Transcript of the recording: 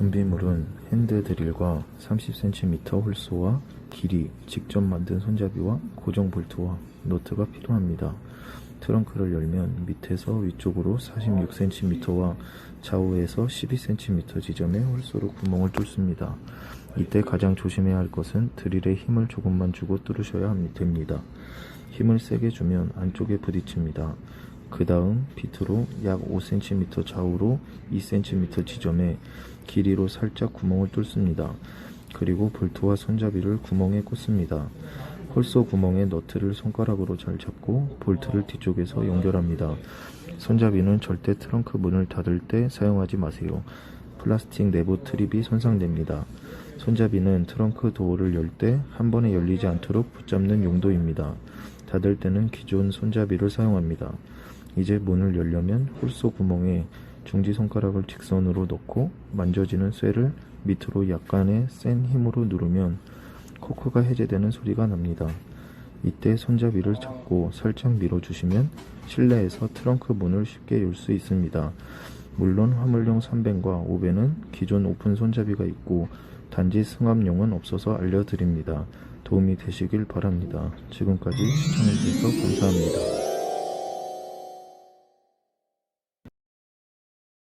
준비물은 핸드 드릴과 30cm 홀소와 길이, 직접 만든 손잡이와 고정 볼트와 노트가 필요합니다. 트렁크를 열면 밑에서 위쪽으로 46cm와 좌우에서 12cm 지점에 홀소로 구멍을 뚫습니다. 이때 가장 조심해야 할 것은 드릴에 힘을 조금만 주고 뚫으셔야 됩니다. 힘을 세게 주면 안쪽에 부딪힙니다. 그 다음 비트로 약 5cm 좌우로 2cm 지점에 길이로 살짝 구멍을 뚫습니다. 그리고 볼트와 손잡이를 구멍에 꽂습니다. 홀소 구멍에 너트를 손가락으로 잘 잡고 볼트를 뒤쪽에서 연결합니다. 손잡이는 절대 트렁크 문을 닫을 때 사용하지 마세요. 플라스틱 내부 트립이 손상됩니다. 손잡이는 트렁크 도어를 열 때 한 번에 열리지 않도록 붙잡는 용도입니다. 닫을 때는 기존 손잡이를 사용합니다. 이제 문을 열려면 홀소 구멍에 중지 손가락을 직선으로 넣고 만져지는 쇠를 밑으로 약간의 센 힘으로 누르면 코크가 해제되는 소리가 납니다. 이때 손잡이를 잡고 살짝 밀어주시면 실내에서 트렁크 문을 쉽게 열 수 있습니다. 물론 화물용 3벤과 5벤은 기존 오픈 손잡이가 있고 단지 승합용은 없어서 알려드립니다. 도움이 되시길 바랍니다. 지금까지 시청해주셔서 감사합니다.